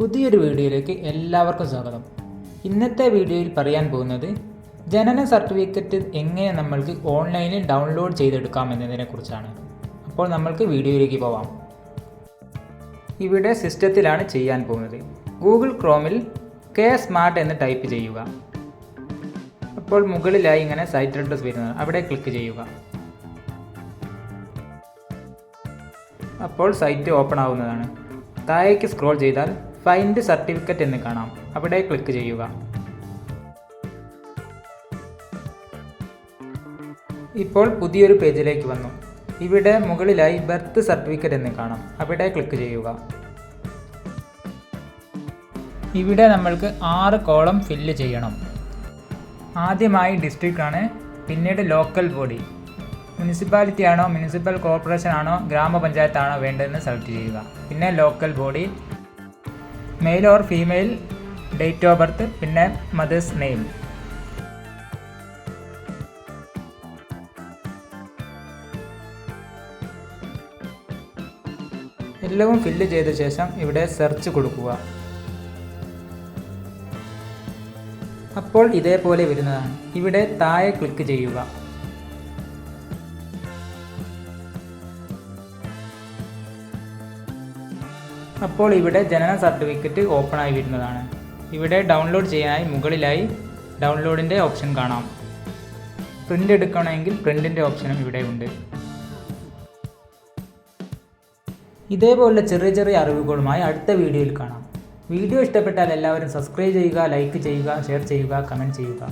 പുതിയൊരു വീഡിയോയിലേക്ക് എല്ലാവർക്കും സ്വാഗതം. ഇന്നത്തെ വീഡിയോയിൽ പറയാൻ പോകുന്നത് ജനന സർട്ടിഫിക്കറ്റ് എങ്ങനെ നമ്മൾക്ക് ഓൺലൈനിൽ ഡൗൺലോഡ് ചെയ്തെടുക്കാം എന്നതിനെക്കുറിച്ചാണ് അപ്പോൾ നമ്മൾക്ക് വീഡിയോയിലേക്ക് പോവാം. ഇവിടെ സിസ്റ്റത്തിലാണ് ചെയ്യാൻ പോകുന്നത്. ഗൂഗിൾ ക്രോമിൽ കെ സ്മാർട്ട് എന്ന് ടൈപ്പ് ചെയ്യുക. അപ്പോൾ മുകളിലായി ഇങ്ങനെ സൈറ്റ് അഡ്രസ് വരുന്നത്. അവിടെ ക്ലിക്ക് ചെയ്യുക. അപ്പോൾ സൈറ്റ് ഓപ്പൺ ആവുന്നതാണ്. താഴേക്ക് സ്ക്രോൾ ചെയ്താൽ ഫൈൻഡ് സർട്ടിഫിക്കറ്റ് എന്ന് കാണാം. അവിടെ ക്ലിക്ക് ചെയ്യുക. ഇപ്പോൾ പുതിയൊരു പേജിലേക്ക് വന്നു. ഇവിടെ മുകളിലായി ബർത്ത് സർട്ടിഫിക്കറ്റ് എന്ന് കാണാം. അവിടെ ക്ലിക്ക് ചെയ്യുക. ഇവിടെ നമ്മൾക്ക് ആറ് കോളം ഫില്ല് ചെയ്യണം. ആദ്യമായി ഡിസ്ട്രിക്റ്റ് ആണ് പിന്നീട് ലോക്കൽ ബോഡി മുനിസിപ്പാലിറ്റി ആണോ മുനിസിപ്പൽ കോർപ്പറേഷൻ ആണോ ഗ്രാമപഞ്ചായത്താണോ വേണ്ടതെന്ന് സെലക്ട് ചെയ്യുക. പിന്നെ local body male or female date of birth പിന്നെ മദേഴ്സ് നെയിം എല്ലാം ഫില്ല് ചെയ്ത ശേഷം ഇവിടെ സെർച്ച് കൊടുക്കുക. അപ്പോൾ ഇതേപോലെ വരുന്നതാണ്. ഇവിടെ താഴെ ക്ലിക്ക് ചെയ്യുക. അപ്പോൾ ഇവിടെ ജനന സർട്ടിഫിക്കറ്റ് ഓപ്പൺ ആയി വരുന്നതാണ്. ഇവിടെ ഡൗൺലോഡ് ചെയ്യാനായി മുകളിലായി ഡൗൺലോഡിന്റെ ഓപ്ഷൻ കാണാം. പ്രിന്റ് എടുക്കണമെങ്കിൽ പ്രിന്റിന്റെ ഓപ്ഷനും ഇവിടെ ഉണ്ട്. ചെറിയ ചെറിയ അറിവുകളുമായി അടുത്ത വീഡിയോയിൽ കാണാം. വീഡിയോ ഇഷ്ടപ്പെട്ടാൽ എല്ലാവരും സബ്സ്ക്രൈബ് ചെയ്യുക ലൈക്ക് ചെയ്യുക ഷെയർ ചെയ്യുക കമന്റ് ചെയ്യുക.